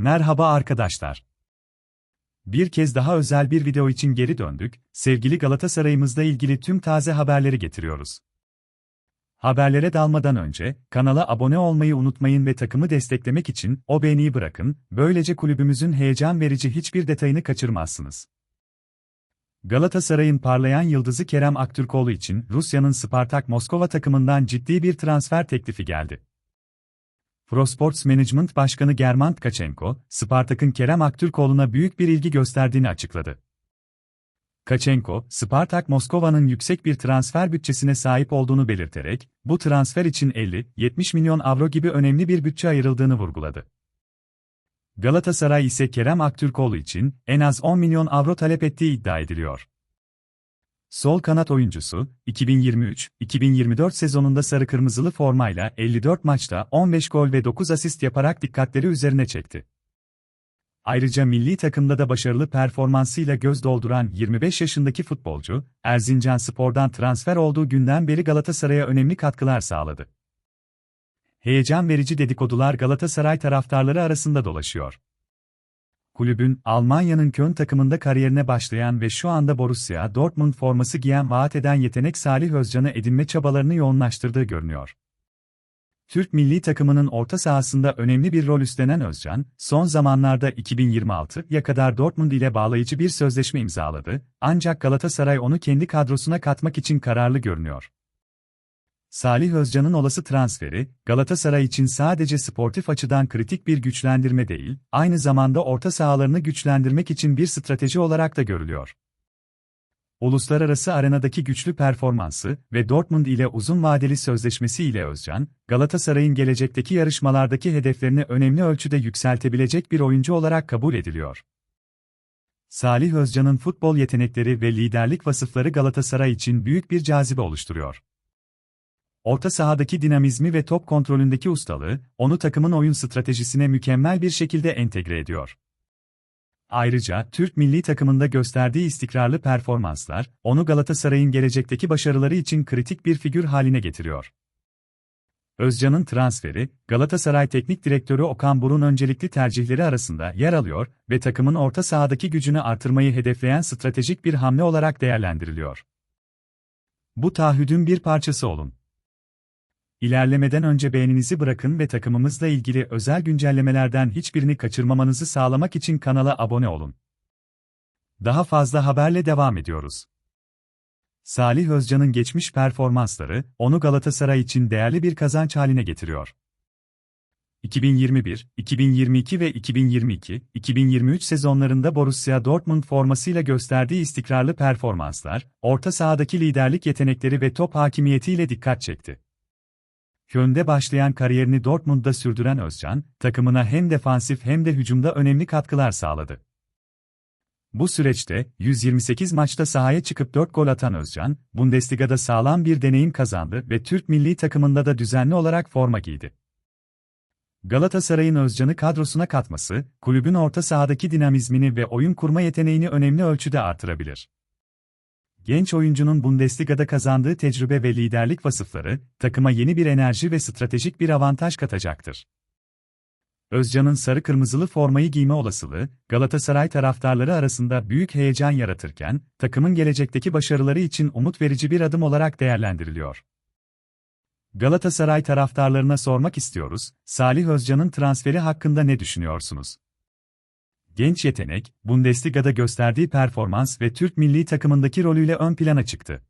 Merhaba arkadaşlar. Bir kez daha özel bir video için geri döndük, sevgili Galatasaray'ımızla ilgili tüm taze haberleri getiriyoruz. Haberlere dalmadan önce, kanala abone olmayı unutmayın ve takımı desteklemek için o beğeniyi bırakın, böylece kulübümüzün heyecan verici hiçbir detayını kaçırmazsınız. Galatasaray'ın parlayan yıldızı Kerem Aktürkoğlu için Rusya'nın Spartak Moskova takımından ciddi bir transfer teklifi geldi. Prosports Management Başkanı German Tkachenko, Spartak'ın Kerem Aktürkoğlu'na büyük bir ilgi gösterdiğini açıkladı. Tkachenko, Spartak Moskova'nın yüksek bir transfer bütçesine sahip olduğunu belirterek, bu transfer için 50-70 milyon avro gibi önemli bir bütçe ayrıldığını vurguladı. Galatasaray ise Kerem Aktürkoğlu için en az 10 milyon avro talep ettiği iddia ediliyor. Sol kanat oyuncusu, 2023-2024 sezonunda sarı kırmızılı formayla 54 maçta 15 gol ve 9 asist yaparak dikkatleri üzerine çekti. Ayrıca milli takımda da başarılı performansıyla göz dolduran 25 yaşındaki futbolcu, Erzincan Spor'dan transfer olduğu günden beri Galatasaray'a önemli katkılar sağladı. Heyecan verici dedikodular Galatasaray taraftarları arasında dolaşıyor. Kulübün, Almanya'nın Köln takımında kariyerine başlayan ve şu anda Borussia Dortmund forması giyen vaat eden yetenek Salih Özcan'ı edinme çabalarını yoğunlaştırdığı görünüyor. Türk milli takımının orta sahasında önemli bir rol üstlenen Özcan, son zamanlarda 2026'ya kadar Dortmund ile bağlayıcı bir sözleşme imzaladı, ancak Galatasaray onu kendi kadrosuna katmak için kararlı görünüyor. Salih Özcan'ın olası transferi, Galatasaray için sadece sportif açıdan kritik bir güçlendirme değil, aynı zamanda orta sahalarını güçlendirmek için bir strateji olarak da görülüyor. Uluslararası arenadaki güçlü performansı ve Dortmund ile uzun vadeli sözleşmesi ile Özcan, Galatasaray'ın gelecekteki yarışmalardaki hedeflerini önemli ölçüde yükseltebilecek bir oyuncu olarak kabul ediliyor. Salih Özcan'ın futbol yetenekleri ve liderlik vasıfları Galatasaray için büyük bir cazibe oluşturuyor. Orta sahadaki dinamizmi ve top kontrolündeki ustalığı, onu takımın oyun stratejisine mükemmel bir şekilde entegre ediyor. Ayrıca, Türk milli takımında gösterdiği istikrarlı performanslar, onu Galatasaray'ın gelecekteki başarıları için kritik bir figür haline getiriyor. Özcan'ın transferi, Galatasaray Teknik Direktörü Okan Burun öncelikli tercihleri arasında yer alıyor ve takımın orta sahadaki gücünü artırmayı hedefleyen stratejik bir hamle olarak değerlendiriliyor. Bu taahhüdün bir parçası olun. İlerlemeden önce beğeninizi bırakın ve takımımızla ilgili özel güncellemelerden hiçbirini kaçırmamanızı sağlamak için kanala abone olun. Daha fazla haberle devam ediyoruz. Salih Özcan'ın geçmiş performansları, onu Galatasaray için değerli bir kazanç haline getiriyor. 2021, 2022 ve 2022-2023 sezonlarında Borussia Dortmund formasıyla gösterdiği istikrarlı performanslar, orta sahadaki liderlik yetenekleri ve top hakimiyetiyle dikkat çekti. Köln'de başlayan kariyerini Dortmund'da sürdüren Özcan, takımına hem defansif hem de hücumda önemli katkılar sağladı. Bu süreçte 128 maçta sahaya çıkıp 4 gol atan Özcan, Bundesliga'da sağlam bir deneyim kazandı ve Türk milli takımında da düzenli olarak forma giydi. Galatasaray'ın Özcan'ı kadrosuna katması, kulübün orta sahadaki dinamizmini ve oyun kurma yeteneğini önemli ölçüde artırabilir. Genç oyuncunun Bundesliga'da kazandığı tecrübe ve liderlik vasıfları, takıma yeni bir enerji ve stratejik bir avantaj katacaktır. Özcan'ın sarı kırmızılı formayı giyme olasılığı, Galatasaray taraftarları arasında büyük heyecan yaratırken, takımın gelecekteki başarıları için umut verici bir adım olarak değerlendiriliyor. Galatasaray taraftarlarına sormak istiyoruz, Salih Özcan'ın transferi hakkında ne düşünüyorsunuz? Genç yetenek, Bundesliga'da gösterdiği performans ve Türk milli takımındaki rolüyle ön plana çıktı.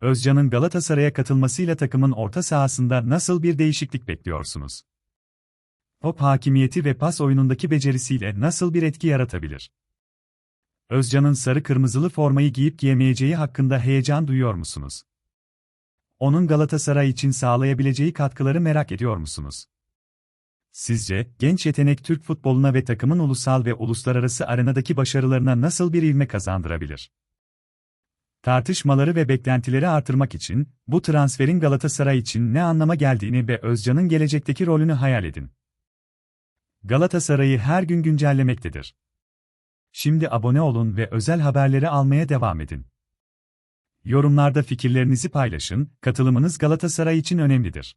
Özcan'ın Galatasaray'a katılmasıyla takımın orta sahasında nasıl bir değişiklik bekliyorsunuz? Top hakimiyeti ve pas oyunundaki becerisiyle nasıl bir etki yaratabilir? Özcan'ın sarı kırmızılı formayı giyip giyemeyeceği hakkında heyecan duyuyor musunuz? Onun Galatasaray için sağlayabileceği katkıları merak ediyor musunuz? Sizce, genç yetenek Türk futboluna ve takımın ulusal ve uluslararası arenadaki başarılarına nasıl bir ivme kazandırabilir? Tartışmaları ve beklentileri artırmak için, bu transferin Galatasaray için ne anlama geldiğini ve Özcan'ın gelecekteki rolünü hayal edin. Galatasaray'ı her gün güncellemektedir. Şimdi abone olun ve özel haberleri almaya devam edin. Yorumlarda fikirlerinizi paylaşın, katılımınız Galatasaray için önemlidir.